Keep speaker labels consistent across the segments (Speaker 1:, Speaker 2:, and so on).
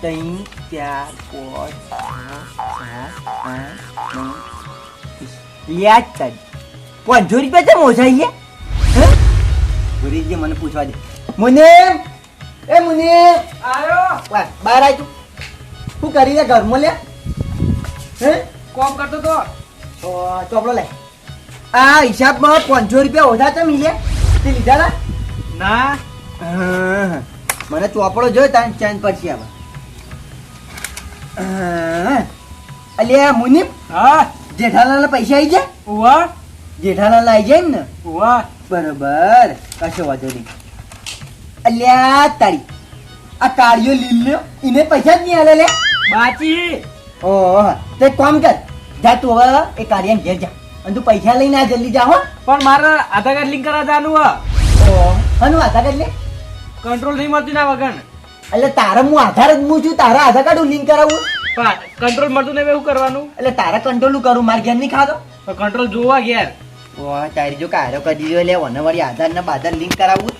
Speaker 1: છ સાત આઠ નવ વીસ. લ્યા જ તારી પાંચસો રૂપિયા છે ઓછા અહીંયા ભૂરી જે મને પૂછવા દે. મુને એ મુને.
Speaker 2: આયો.
Speaker 1: બહાર આય તું. શું કરી રે ઘરમાં લે હે?
Speaker 2: કોમ કરતો તો.
Speaker 1: ચોપડો લે. આ હિસાબમાં પાંચસો રૂપિયા ઓછા ચમ લે? તે લીધા
Speaker 2: ના.
Speaker 1: હા, મને ચોપડો જોયો તાન ચાંદ પછી આવે. હા. અલ્યા મુનિમ
Speaker 2: હા.
Speaker 1: જેઠાલાલ પૈસા આવી જાય
Speaker 2: ઉવા.
Speaker 1: જેઠાલાલ આવી જાય ને?
Speaker 2: ઉવા.
Speaker 1: બરોબર કશો વાંધો નહીં. અલ્યા તારી આ કાળિયો લીલ્યો એને પૈસા જ નહીં આલે લે?
Speaker 2: બાચી.
Speaker 1: ઓહ તો કામ કર. જા તું હવે એ કાર્યન ઘેર જા. અને તું પૈસા લઈને આ જલ્દી જા હો.
Speaker 2: પણ મારે આધાર કાર્ડ લિંક કરા જાનું હો.
Speaker 1: હનું આધાર કાર્ડ લે?
Speaker 2: કંટ્રોલ નહીં મળતી ના વગર.
Speaker 1: એટલે તારે હું આધાર જ હું છું તારા આધાર કાર્ડ હું લિંક કરાવું?
Speaker 2: કંટ્રોલ મળતું નહીં એવું કરવાનું?
Speaker 1: એટલે તારા કંટ્રોલ કરું મારે ઘેર નહીં ખાતો?
Speaker 2: કંટ્રોલ જોવા ઘેર.
Speaker 1: ઓહ તારી જો કારો કરી દીધો લે ઓને વળી આધાર ને બાધાર લિંક કરાવવું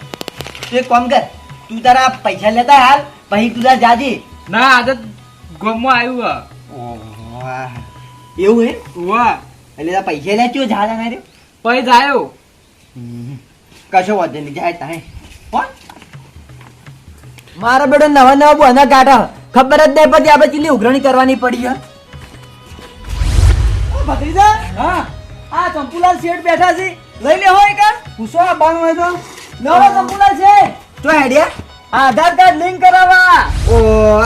Speaker 1: તું એક કામ કર તું તારા પૈસા લેતા હાલ પછી તું તાર જાજી.
Speaker 2: ના આદત ગમમાં આવ્યું
Speaker 1: એવું હે?
Speaker 2: વાહ
Speaker 1: એટલે તારા પૈસા લેચ્યો જા ના રે.
Speaker 2: પૈસા આવ્યો
Speaker 1: કશો વાંધો નહીં જાય કોણ મારા બેડો નવા નવા બોના કાઢા ખબર જ નહીં પછી આપણે ચીલી ઉઘરણી કરવાની પડી
Speaker 2: ભત્રીજા હા. આ ચંપુલાલ શેઠ બેઠા છે. લઈ લે હોય કે પૂછો બાણ હોય તો. નવો ચંપુલાલ છે
Speaker 1: તો આઈડિયા
Speaker 2: આધાર કાર્ડ લિંક કરાવવા.
Speaker 1: ઓ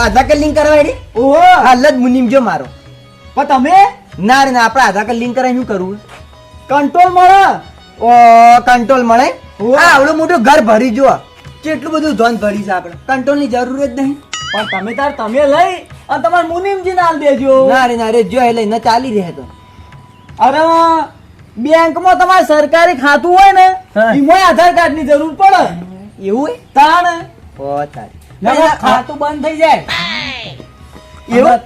Speaker 1: આધાર કાર્ડ લિંક કરાવવા એડી
Speaker 2: ઓહો.
Speaker 1: હાલ જ મુનિમ જો મારો.
Speaker 2: પણ તમે?
Speaker 1: ના રે ના આપણે આધાર કાર્ડ લિંક કરાવી શું કરવું?
Speaker 2: કંટ્રોલ મળે.
Speaker 1: ઓ કંટ્રોલ મળે. આ આવડું મોટું ઘર ભરી જો કેટલું બધું ધન ભરી છે આપણે? કંટ્રોલની જરૂર જ નહીં.
Speaker 2: પણ તમે તાર તમે લઈ અને તમારે મુનિમજી ના દેજો.
Speaker 1: ના રે ના રે જો એ લઈને ચાલી રહે તો.
Speaker 2: અરે બેંકમાં તમારે સરકારી ખાતું હોય ને એમાં આધાર કાર્ડની જરૂર પડે.
Speaker 1: એવું?
Speaker 2: તાણ. ખાતું બંધ થઈ જાય.
Speaker 1: એવું?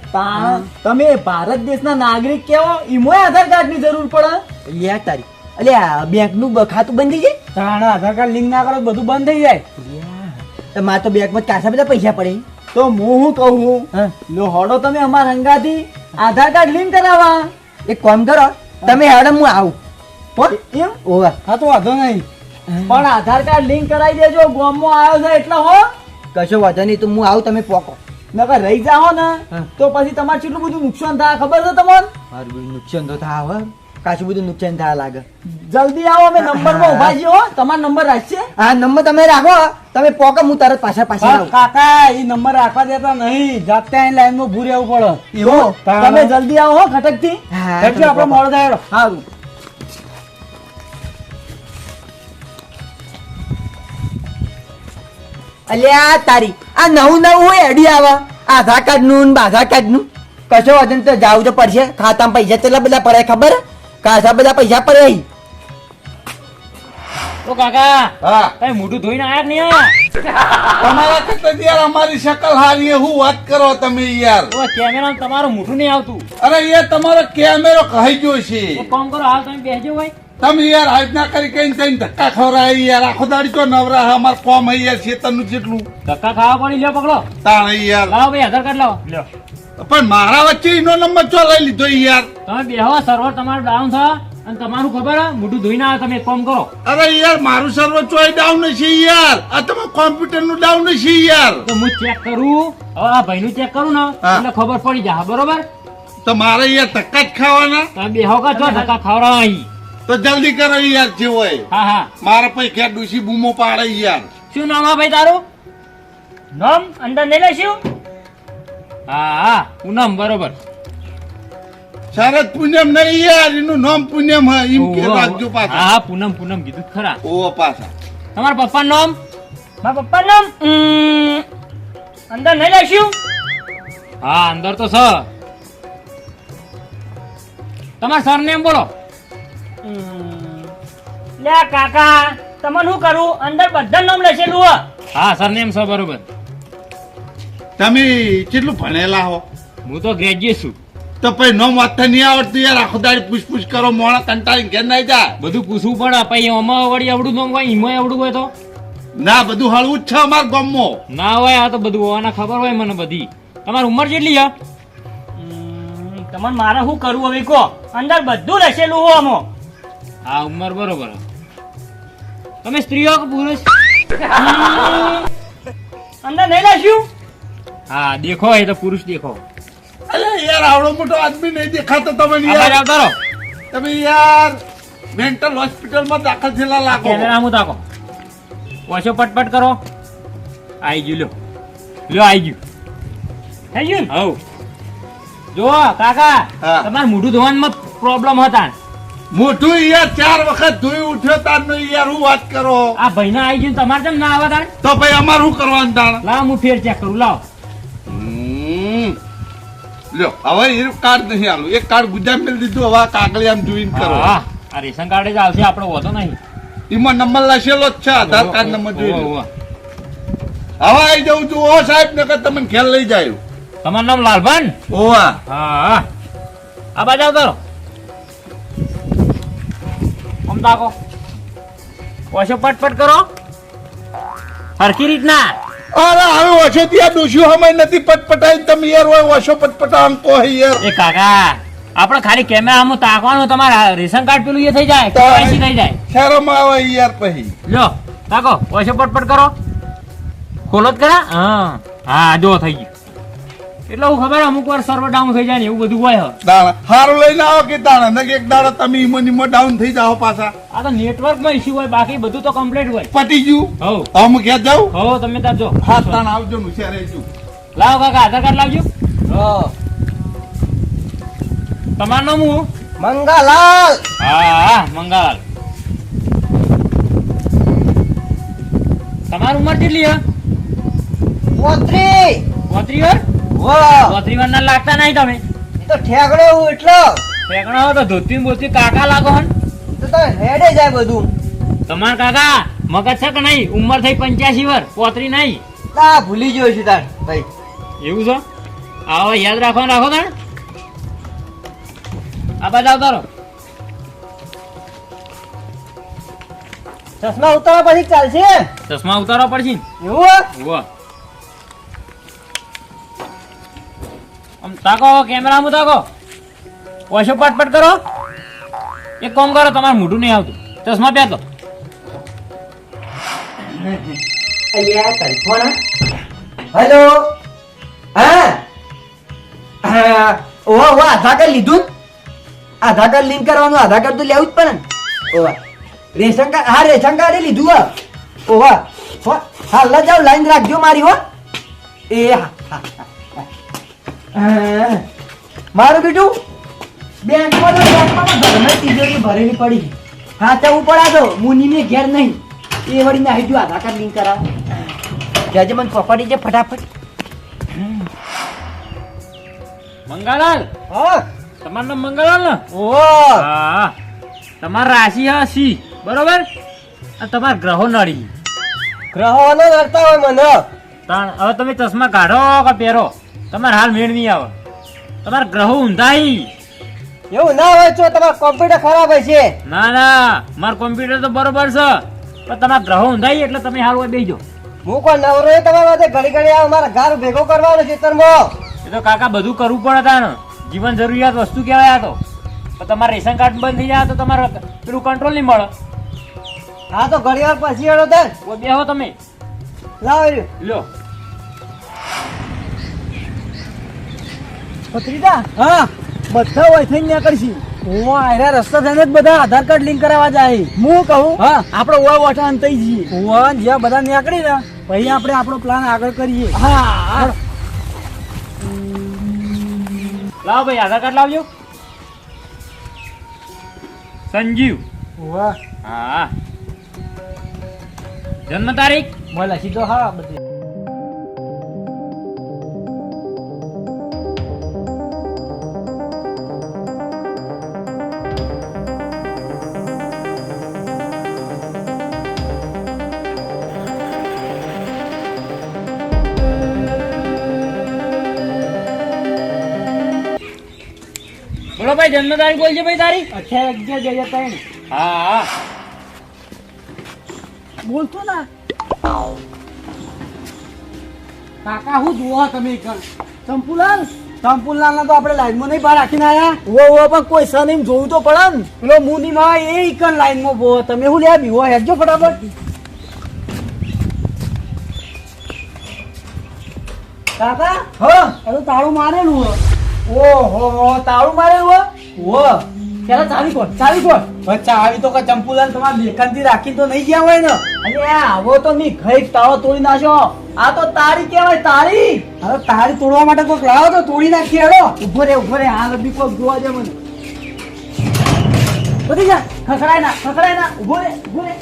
Speaker 2: તમે ભારત દેશના નાગરિક કેવો? એમાં આધાર કાર્ડની જરૂર પડે.
Speaker 1: લ્યા તારી. અલ્યા બેંકનું ખાતું બંધ થઈ જાય?
Speaker 2: તાણ આધાર કાર્ડ લિંક ના કરો બધું બંધ થઈ જાય.
Speaker 1: તો મારે તો બેંકમાં કાસા બધા પૈસા પડે.
Speaker 2: તો હું શું કહું?
Speaker 1: હા.
Speaker 2: લો હડો તમે અમારા હંગાથી. આધાર કાર્ડ લિંક કરાવવા.
Speaker 1: એક કામ કરો તમે હેડો હું આવું. પણ
Speaker 2: એમ?
Speaker 1: ઓવા.
Speaker 2: હા તો વાંધો નહીં. પણ આધાર કાર્ડ લિંક કરાવી દેજો ગામમાં આવ્યો છે એટલે હો.
Speaker 1: કશો વાંધો નહીં તો હું આવું તમે પોકો.
Speaker 2: નકર રહી જાઓ ને તો પછી તમારે કેટલું બધું નુકસાન થાય ખબર છે તમને?
Speaker 1: મારું નુકસાન તો થાય હવે બધું નુકસાન થાય લાગે.
Speaker 2: જલ્દી આવો અમે નંબરમાં ઊભા છીએ તમારો નંબર રાખશે?
Speaker 1: આ નંબર તમે રાખો. તમે પોકે હું તરત પાછા પાછા આવું.
Speaker 2: કાકા એ નંબર રાખવા દેતા નહીં. જાતે અહીં લાઈનમાં ઉભું રહેવું પડે.
Speaker 1: એવો?
Speaker 2: તમે જલ્દી આવો હો
Speaker 1: હા,
Speaker 2: ખટકી
Speaker 1: તમે
Speaker 2: આપણે. મોડું થાય સારું
Speaker 1: અલ્યા તારી આ નવું નવું હોય એડી આવે. આધાર કાર્ડનું આધાર કાર્ડનું કશો વજન તો જાવું તો પડશે. ખાતામાં પૈસા કેટલા બધા પડે ખબર? હે? કાસા બધા પૈસા પડે
Speaker 2: ઓ કાકા
Speaker 3: હા.
Speaker 2: કઈ મોઢું ધોઈને આયા કે નહીં આયા?
Speaker 3: તમારા કરતા યાર અમારી શકલ હારી હું વાત કરો તમે યાર?
Speaker 2: ઓ કેમેરા તમારું મોઢું નહીં આવતું.
Speaker 3: અરે યાર તમારો કેમેરો કહી ગયો છે.
Speaker 2: કોમ કરો હાલ તમે બેસજો ભાઈ.
Speaker 3: તમે યાર આજના કરી કઈ કઈ ધક્કા ખવરાય યાર. આખો દાડી તો નવરા. અમાર કોમ હે યાર શેતરનું જેટલું.
Speaker 2: ધક્કા ખાવા પડી લ્યો પકડો.
Speaker 3: તાણ યાર.
Speaker 2: લાવો ભાઈ આધાર કાર્ડ લાવો. લ્યો.
Speaker 3: પણ મારા વચ્ચે એનો નંબર ચો લઈ લીધો યાર?
Speaker 2: તમે બેહવા સર્વર તમારું ડાઉન થવા. અને તમારું ખબર હે મોઢું ધોઈને આવે તમે કોમ કરો.
Speaker 3: અરે યાર મારું સર્વર ચોય ડાઉન છે યાર? આ તમે કોમ્પ્યુટરનું ડાઉન છે યાર?
Speaker 2: તો હું ચેક કરું. હવે આ ભાઈનું ચેક કરું ને
Speaker 3: હા.
Speaker 2: એટલે ખબર પડી જાય બરોબર?
Speaker 3: તો મારે યાર ધક્કા જ ખાવાના?
Speaker 2: તમે બેહો કા છો ધક્કા ખાવડા અહીં.
Speaker 3: તો જલ્દી કરો યાર જે હોય.
Speaker 2: હા હા.
Speaker 3: મારા પછી ક્યાં ડૂસી બૂમો પાડે યાર.
Speaker 2: શું નામ આ ભાઈ તારું? નામ અંદર નહીં લેશું હા હા પૂનમ બરોબર.
Speaker 3: શરદ પૂનમ નહીં યાર એનું નામ પૂનમ હે એમ કે રાખજો પાછા.
Speaker 2: હા પૂનમ પૂનમ કીધું ખરા.
Speaker 3: ઓ પાછા.
Speaker 2: તમારા પપ્પાનું નામ? મારા પપ્પાનું નામ અંદર નહીં લેશું હા અંદર તો છે. તમારું સરનેમ બોલો.
Speaker 4: લે કાકા તમને શું કરું? અંદર બધા નામ લખેલું હે.
Speaker 2: હા સરનેમ સર બરોબર.
Speaker 3: તમે કેટલું ભણેલા હો?
Speaker 2: હું તો ગ્રેજ્યુએટ છું.
Speaker 3: તો પછી નો માથે નહીં આવડતું યાર? આખો દાડી પૂછપૂછ કરો મોણા કંટાળી ઘેર નહીં જાય?
Speaker 2: બધું પૂછવું પડે. પછી અમા વળી આવડું નામ હોય એમાં આવડું હોય તો?
Speaker 3: ના બધું હળવું જ છે અમારા ગામમાં.
Speaker 2: ના હોય આ તો બધું હોવાના ખબર હોય મને બધી. તમારી ઉંમર કેટલી છે?
Speaker 4: તમને મારે શું કરવું હવે કહો અંદર બધું લખેલું હો અમો
Speaker 2: હા ઉંમર બરોબર તમે સ્ત્રીઓ કે પુરુષ?
Speaker 4: અંદર નહીં લખ્યું?
Speaker 2: હા દેખો એ તો પુરુષ દેખો.
Speaker 3: અરે યાર આવડો મોટો આદમી નહીં દેખાતો તમે યાર.
Speaker 2: આવતા રહો.
Speaker 3: તમે યાર મેન્ટલ હોસ્પિટલમાં દાખલ થયેલા લાગો.
Speaker 2: કેમેરા હું તાકો ઓછો પટપટ કરો. આઈ ગયું લ્યો. લ્યો આવી ગયું.
Speaker 4: થઈ ગયું ને?
Speaker 2: હવ જો કાકા. તમારે મોઢું ધોવામાં પ્રોબ્લેમ હતા.
Speaker 3: મોઢું યાર ચાર વખત ધોઈ ઉઠ્યો તારનો યાર હું વાત કરો.
Speaker 2: આ ભાઈના આવી ગયું તમારે કેમ ના આવે તાણ
Speaker 3: તો ભાઈ અમારે શું કરવાનું તાણ?
Speaker 2: લાવ હું ફેર ચેક કરું લાવ.
Speaker 3: લ્યો હવે એ કાર્ડ નહીં આલું. એક કાર્ડ ગુજરાત મેળ દીધું હવે કાગળી આમ જોઈન કરો.
Speaker 2: હા આ રેશન કાર્ડ જ આવશે આપણો વધો નહીં.
Speaker 3: એમાં નંબર લખેલો જ છે આધાર કાર્ડ નંબર જોઈ લો. હવે આવી જવું છું. ઓ સાહેબ ને કે તમને ખ્યાલ લઈ જાય.
Speaker 2: તમારું નામ લાલભાન?
Speaker 3: ઓવા
Speaker 2: હા આ બાજુ રહો. આમ તાકો ઓછો પટપટ કરો. હરખી રીતના.
Speaker 3: અરે હવે ઓછો ત્યાં હમે નથી પટપટાઈ તમે યાર હોય ઓછો પટપટા હે યાર.
Speaker 2: એ કાકા આપણે ખાલી કેમેરામાં તાકવાનું તમારા રેશન કાર્ડ પેલું એ થઈ જાય
Speaker 3: તો
Speaker 2: થઈ જાય.
Speaker 3: શરમ આવે યાર પછી.
Speaker 2: લ્યો તાકો ઓછો પટપટ કરો. ખોલો જ કરા? હા. હા જો થઈ ગયું. એટલે હું ખબર અમુક વાર સર્વર ડાઉન થઈ જાય ને એવું બધું હોય હ.
Speaker 3: દાણા. હારું લઈને આવો કે દાણા. ને એક દાડા તમે ઈમો ઈમો ડાઉન થઈ જાઓ પાછા.
Speaker 2: આ તો નેટવર્કમાં ઇસ્યુ હોય બાકી બધું તો કમ્પ્લીટ હોય.
Speaker 3: પટી ગયું?
Speaker 2: હવ
Speaker 3: હમ હું ક્યાં હો
Speaker 2: હવ તમે તાર જો.
Speaker 3: હા તાણ આવજો ને શેર રહેજો
Speaker 2: લાવો કાકા આધાર કાર્ડ લાવજો. તમારું નામ હું
Speaker 1: મંગાલાલ.
Speaker 2: હા હા મંગાલાલ. તમારી ઉંમર કેટલી હે?
Speaker 1: પોત્રી
Speaker 2: પોત્રી વાર? વાર ના લાગતા નહીં તમે?
Speaker 1: તો ઠેકડો હું એટલો.
Speaker 2: ફેંકણા તો ધોતી બોતી કાકા લાગો હન.
Speaker 1: તો તો હેડે જાય બધું.
Speaker 2: તમારા કાકા મગજ છે કે નહીં? ઉંમર થઈ પંચ્યાસી વર પોતરી નહીં.
Speaker 1: ભૂલી ગયો છે તાર ભાઈ.
Speaker 2: એવું છે? આવો યાદ રાખો રાખો તાર આ બાજુ આવતો રહો.
Speaker 1: ચશ્મા ઉતારવા પછી ચાલશે?
Speaker 2: ચશ્મા ઉતારવા પડશે એવું
Speaker 1: એવું
Speaker 2: ઉવ્વ. કેમેરા તાકો તાકો. ઓછો પટપટ કરો. એક કામ કરો તમારે મોઢું નહીં આવતું. ચશ્મા પહેરતો.
Speaker 1: હેલો હા? ઓ ઓવા આધાર કાર્ડ લીધું? આધાર કાર્ડ લિંક કરવાનું આધાર કાર્ડ તો લેવું જ પડે ને. ઓવા રેશન કાર્ડ હા રેશન કાર્ડ લીધું હો. ઓવા હાલ જાવ લાઈન રાખજો મારી હો. એ હા, હા. મારું બીજું? બેંકમાં તો બેંકમાં ઘરમાં તિજોરી ભરેલી પડી હા હું પડા તો મુનીને ઘેર નહીં. એ વળી નાહી ગયું આધાર કાર્ડ લિંક કરાવ. જજે મને પકડી છે ફટાફટ.
Speaker 2: મંગાલાલ
Speaker 1: હા?
Speaker 2: તમારું નામ મંગાલાલ ને?
Speaker 1: ઓ
Speaker 2: હા. તમારી રાશિ હા સી બરોબર? અને તમારા ગ્રહો નડી.
Speaker 1: ગ્રહોનો નડતા હોય મને.
Speaker 2: હવે તમે ચશ્મા કાઢો કે પહેરો? તમારે હાલ મેળ નહીં આવે. તમારા ગ્રહો ઊંધાઈ
Speaker 1: એવું ના હોય છો તમારું કોમ્પ્યુટર ખરાબ હોય છે.
Speaker 2: ના ના મારું કોમ્પ્યુટર તો બરોબર છે. પણ તમારા ગ્રહો ઊંધાઈ એટલે તમે હાલ હોય બેજો
Speaker 1: હું કોઈ નવરો એ તમારા માટે ઘડી ઘડી આવે મારા ઘર ભેગો કરવાનો છે
Speaker 2: એ તો કાકા બધું કરવું પડે તાણ. જીવન જરૂરિયાત વસ્તુ કહેવાય આ તો. પણ તમારે રેશન કાર્ડ બંધ થઈ જાય તો તમારે પેલું કંટ્રોલ નહીં મળે.
Speaker 1: હા તો ઘડી વાર પછી હેડો તર.
Speaker 2: બેહો તમે.
Speaker 1: લાવ
Speaker 2: લ્યો.
Speaker 1: પત્રીદા? હા. બધા હોય થઈને કરશી. ઓવા આયરા રસ્તા થઈને જ બધા આધાર કાર્ડ લિંક કરાવવા જાય. હું કહું? હા. આપણે ઓવા વોટા અંતઈ જઈએ. ઓવા જ્યાં બધા નીકળી ને પછી આપણે આપણો પ્લાન આગળ કરીએ. હા
Speaker 2: લાવો ભાઈ આધાર કાર્ડ લાવજો. સંજીવ.
Speaker 1: ઓવા
Speaker 2: હા. જન્મ તારીખ?
Speaker 1: બોલા સીધો હા બધી.
Speaker 2: ભાઈ જન્મ તારીખ બોલજે ભાઈ તારી?
Speaker 1: અઠ્યાવીસ અગિયાર બે હજાર ત્રણ.
Speaker 2: હા હા.
Speaker 1: બોલતો ના.
Speaker 5: કાકા હું જોવો તમે કણ
Speaker 1: ચંપુલાલ ચંપુલાલ તો આપણે લાઈનમાં નહીં બહાર રાખીને આયા.
Speaker 5: ઓ ઓ પણ કોઈ સન એમ જોયું તો પડે ને.
Speaker 1: પેલો મુની માં એ ઈકન લાઈનમાં બો તમે હું લે બીવો હેડજો ફટાફટ. કાકા હા. તાળું મારેલું હો ઓહો હો તાળું મારેલું હો પેલા ચાવી કોણ ચાવી કોણ બચ્ચા આવી તો કે ચંપુલાલ તમારા લેખનથી રાખી તો નહીં ગયા હોય ને. અરે, આવો તો મી ઘઈ તાળો તોડી નાખ્યો. આ તો તારી કહેવાય, તારી. હવે તારી તોડવા માટે કોઈક લાવો તો તોડી નાખી, હેડો. ઊભો રે ઊભો રે. હાલ બી કોઈક જોવા દે મને. બધી જા ખસડાય ના ખસડાય ના. ઊભો રે ઊભો રે.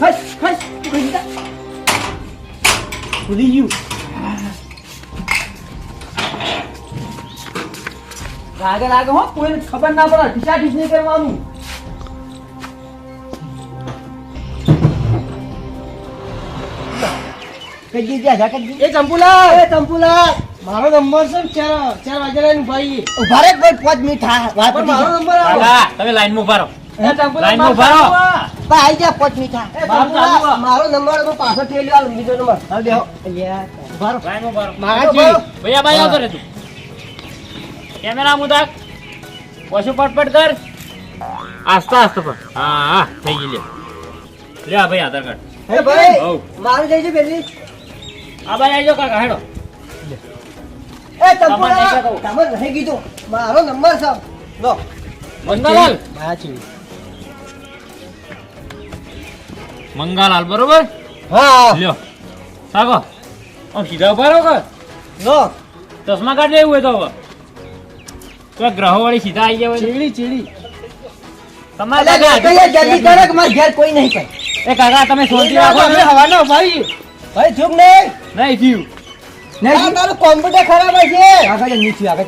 Speaker 1: ખસ ખસ ખુલી ગયું લાગે લાગે હો કોઈને ખબર ના પડે ઢીસા ઢીસ નહીં કરવાનું. કઈ
Speaker 5: એ ચંપુલા એ ચંપુલા મારો નંબર છે ચાર ચાર વાગે લઈને ભાઈ.
Speaker 1: ઊભા રે કોઈ પાંચ મિનિટ વાત
Speaker 5: મારો નંબર આવો.
Speaker 2: કાકા તમે લાઈનમાં ઊભા રહો.
Speaker 5: એ ચંપુલા
Speaker 2: ઊભા રહો.
Speaker 1: ભાઈ આઈ જા પાંચ મિનિટ હા.
Speaker 5: એ ચંપુલા
Speaker 1: મારો નંબર તો પાછો ઠેલ્યો આલો બીજો નંબર. હા દેહો ઊભા રહો.
Speaker 2: લાઈનમાં ઊભા રહો.
Speaker 1: મારા
Speaker 2: ઊભા ભાઈ આવતો રે તું. કેમેરા મુદાક ઓછું પટપટ કર. આસ્તા આસ્તા પર હા હા થઈ ગઈ લે લે આ ભાઈ આધાર કાર્ડ.
Speaker 1: એ ભાઈ. મારું જઈ છે પેલી.
Speaker 2: આ ભાઈ આવજો કાકા હેડો.
Speaker 1: એ
Speaker 2: તમારે
Speaker 1: તમે રહી કીધું. મારો નંબર સાબ લો.
Speaker 2: મંગાલાલ.
Speaker 1: મારા
Speaker 2: મંગાલાલ બરોબર?
Speaker 1: હા.
Speaker 2: લ્યો. સાગો. ઓ સીધા ઊભા રહો કે?
Speaker 1: લો.
Speaker 2: ચશ્મા કાઢ લેવું હોય તો હવે. તો ગ્રહો વાળી સીધા આવી ગયા
Speaker 5: ચીડી ચીડી.
Speaker 2: તમારે
Speaker 1: જલ્દી કરો કે મારા ઘેર કોઈ નહીં કઈ
Speaker 2: એ કાકા તમે શાંતિ રાખો. અમે
Speaker 5: હવાનો ભાઈ
Speaker 1: ભાઈ ચૂપ નહીં?
Speaker 2: નહીં થયું.
Speaker 1: નહીં તારું કોમ્પ્યુટર ખરાબ છે. આગળ આગળ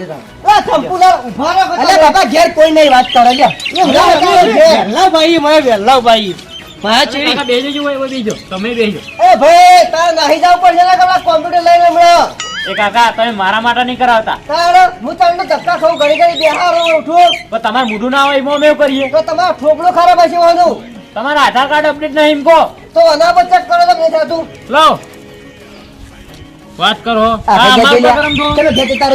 Speaker 1: જતા કોમ્પ્યુટર લઈને હમણાં.
Speaker 2: એ કાકા તમે મારા માટે નહીં કરાવતા.
Speaker 1: તારે હું તમને ધક્કા ખાઉં ઘડી ઘડી બેહારો ઉઠું.
Speaker 2: પણ તમારે મોઢું ના હોય એમાં મેં કરીએ?
Speaker 1: તો તમારો ઠોકડો ખરાબ હશે વાનું
Speaker 2: તમારા આધાર કાર્ડ અપડેટ નહીં કો
Speaker 1: તો અના પર ચેક કરો તો નહીં થતું.
Speaker 2: લો. વાત કરો. તો.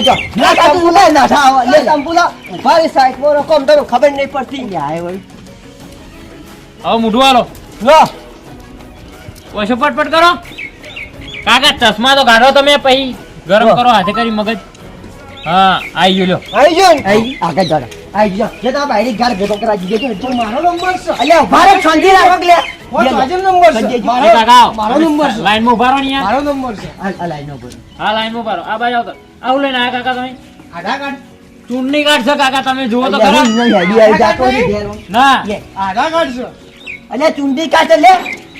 Speaker 1: ચલો. ના ના. લે સાઈડમાં કોમ તમે ખબર નહીં પડતી. ન્યાય વળી.
Speaker 2: હવે મોઢું આલો.
Speaker 1: લો.
Speaker 2: ઓછો પટપટ કરો. કાકા ચશ્મા તો કાઢો તમે પછી. ગરમ કરો હાથે કરી મગજ. હા આઈ ગયો લ્યો.
Speaker 1: આઈ ગયો આઈ આગળ જાડો આઈ ગયો. જે તમે બાયરી ઘર ભેગો કરા દીધો છે.
Speaker 5: તો મારો નંબર છે.
Speaker 1: અલ્યા ઊભા રહો શાંતિ રાખો. કે લે.
Speaker 5: ફોન નંબર છે.
Speaker 1: સંજયજી.
Speaker 2: એ
Speaker 5: મારો
Speaker 2: કાકા આવો.
Speaker 5: મારો નંબર છે.
Speaker 2: લાઈનમાં ઊભા રહો ને યાર
Speaker 5: મારો નંબર છે.
Speaker 1: આ આ લાઈન ઉપર
Speaker 2: હા લાઈનમાં ઊભા રહો. આ બાજુ આવતો. આવું લઈને આયા કાકા તમે?
Speaker 5: આધાર કાર્ડ?
Speaker 2: ચૂંટણી કાર્ડ છે કાકા તમે જુઓ તો ખરા.
Speaker 1: ને.
Speaker 5: આધાર કાર્ડ છે.
Speaker 1: અલ્યા ચુંડી કાચે લે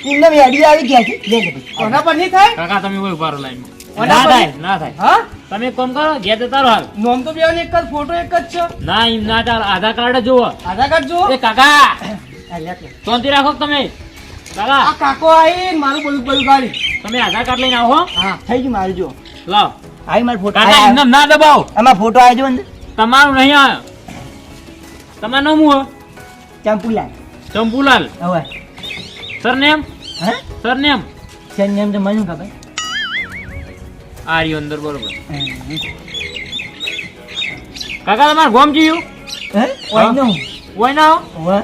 Speaker 1: હેડી આવી ગયા છે. લે લે
Speaker 5: કોના પર નહીં થાય?
Speaker 2: કાકા તમે ઊભા રહો લાઈનમાં.
Speaker 5: ઓના
Speaker 2: ના થાય ના થાય.
Speaker 5: હા?
Speaker 2: તમે કોમ કરો જે જતા રહો હાલ.
Speaker 5: નોમ તો બેવાની એક જ ફોટો એક જ છે.
Speaker 2: ના એમ ના ચાલે આધાર કાર્ડ જુઓ.
Speaker 5: આધાર કાર્ડ જુઓ.
Speaker 2: એ કાકા. શાંતિ રાખો તમે. કાકા!
Speaker 5: આ કાકો આવી મારું બધું બધું ગાડી.
Speaker 2: તમે આધાર કાર્ડ લઈને આવો હો.
Speaker 1: થઈ ગયું મારું જો
Speaker 2: લાવ.
Speaker 1: આઈ મારો ફોટો.
Speaker 2: કાકા એમને ના દબાવો.
Speaker 1: એમાં ફોટો આવ્યો ને.
Speaker 2: તમારું નહીં આવ્યો તમારું નામ હું
Speaker 1: ચંપુલાલ.
Speaker 2: ચંપુલાલ.
Speaker 1: હવે.
Speaker 2: સરનેમ?
Speaker 1: હે?
Speaker 2: સરનેમ?
Speaker 1: સરનેમ નેમ તો મને ખબર.
Speaker 2: આ રહ્યું અંદર બરોબર. કાકા તમારે ગોમ જીયું
Speaker 1: ઓય નો
Speaker 2: હો?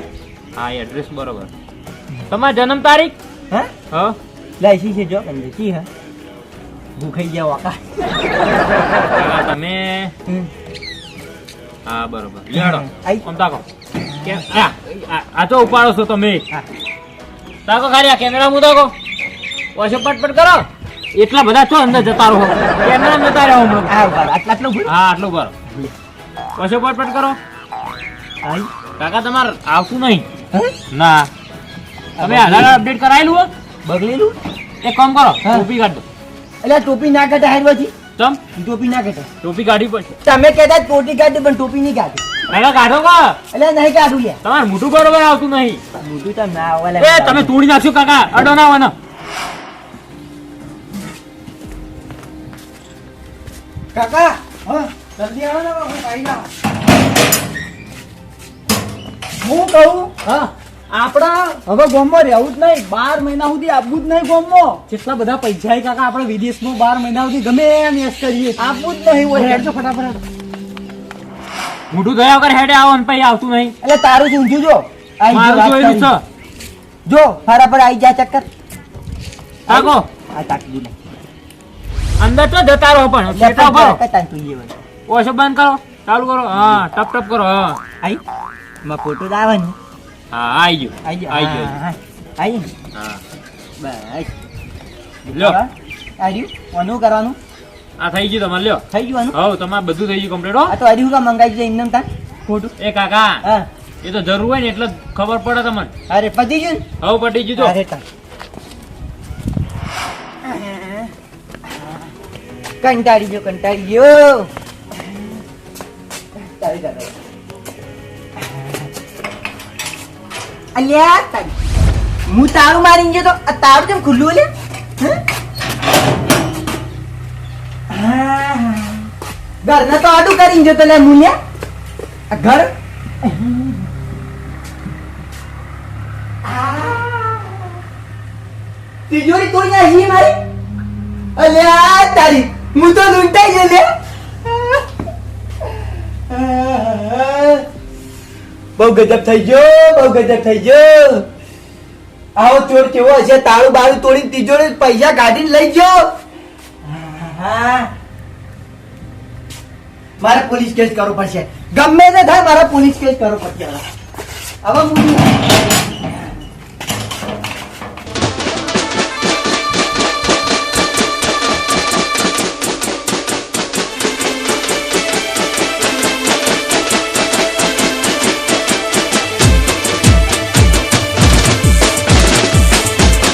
Speaker 2: એડ્રેસ બરોબર. તમારી જન્મ તારીખ?
Speaker 1: હે?
Speaker 2: હ?
Speaker 1: લાઈસી છે જો અંદર કી હે? ભૂખાઈ ગયા વાકા
Speaker 2: કાકા. તમે? હા બરોબર. લેડો. આમ તાકો. કેમ? આ આ- તો ઉપાડો છો તમે. તાકો ખાલી આ કેમેરા મુ તાકો ઓછો પટપટ કરો. એટલા બધા છો અંદર જતા રહો. કેમેરા જતા રહો.
Speaker 1: આટલા
Speaker 2: હા આટલો બરો કશો પટપટ કરો? કાકા તમારે આવતું નહીં. ના. તમે આધાર અપડેટ કરાયેલું
Speaker 1: બગલેલું
Speaker 2: એક કામ કરો ટોપી કાઢો
Speaker 1: એટલે ટોપી ના કાઢે હારવાથી
Speaker 2: તમ
Speaker 1: ટોપી ના કાઢે.
Speaker 2: ટોપી કાઢી પડશે
Speaker 1: તમે કહેતા ટોપી કાઢી પણ ટોપી નહીં કાઢી.
Speaker 2: કાઢો કા?
Speaker 1: એટલે નહીં કાઢું લે
Speaker 2: તમારે બરોબર આવતું નહીં.
Speaker 1: મોટું તો ના આવે
Speaker 2: તમે તોડી નાખશો કાકા. અડો ના હોય
Speaker 5: કાકા હા જલ્દી આવો ને હું કાઢી લાવું
Speaker 1: હું કહું
Speaker 2: હા.
Speaker 6: આપણા હવે ગોમમાં રહેવું જ નહીં બાર મહિના સુધી આપવું જ નહીં ગોમમાં. કેટલા બધા પૈસા કાકા આપણે વિદેશમાં બાર મહિના સુધી ગમે એમ યસ કરીએ. આપવું જ નહીં હોય. હેડજો ફટાફટ.
Speaker 2: મોઢું ધોયા વગર હેડે આવો ને પછી આવતું નહીં.
Speaker 1: એટલે તારું જ ઊંધું જો.
Speaker 2: મારું
Speaker 1: જો
Speaker 2: જોયેલું છે.
Speaker 1: તારી. જો ચક્કર.
Speaker 2: આગો
Speaker 1: આ તાકી દીધું.
Speaker 2: અંદર તો જતા રહો પણ.
Speaker 1: તું એ વળી.
Speaker 2: ઓછો બંધ કરો. ચાલુ કરો. હા ટપ ટપ કરો. હા.
Speaker 1: આઈ. માં ફોટો જ આવે ને.
Speaker 2: હા આઈ ગયો.
Speaker 1: આઈ ગયો.
Speaker 2: આઈ ગયો.
Speaker 1: આઈ?
Speaker 2: હા.
Speaker 1: બસ.
Speaker 2: લ્યો.
Speaker 1: આ ઓનું કરવાનું?
Speaker 2: આ થઈ ગયું તમારે. લ્યો.
Speaker 1: થઈ ગયું?
Speaker 2: હવ તમારે બધું થઈ ગયું કમ્પ્લીટ હો.
Speaker 1: આ તો હર્યું કા મંગાઈ જાય ઇન્દમ તાન ખોટું
Speaker 2: એ કાકા
Speaker 1: હા.
Speaker 2: એ તો જરૂર હોય ને એટલે ખબર પડે તમને.
Speaker 1: અરે પતી ગયું ને?
Speaker 2: હવ પતી ગયું તો.
Speaker 1: અરે તાન. કંટાળી ગયો અલ્યા, તારી. હું તારું મારી ગયો તો આ તારું કેમ ખુલ્લું લે ઘર તો આડું કરીને જતો લે મુનિયા. આ ઘર? તિજોરી તોડી નાખી મારી. અલ્યા, તારી. હું તો લૂંટાઈ ગયો લે બહુ ગજબ થઈ ગયો બહુ ગજબ થઈ ગયો આવો ચોર કેવો હશે તાળું બાળું તોડી તિજોરી પૈસા કાઢીને લઈ ગયો મારે પોલીસ કેસ કરવો પડશે ગમે તે થાય મારે પોલીસ કેસ કરવો પડશે હવે હું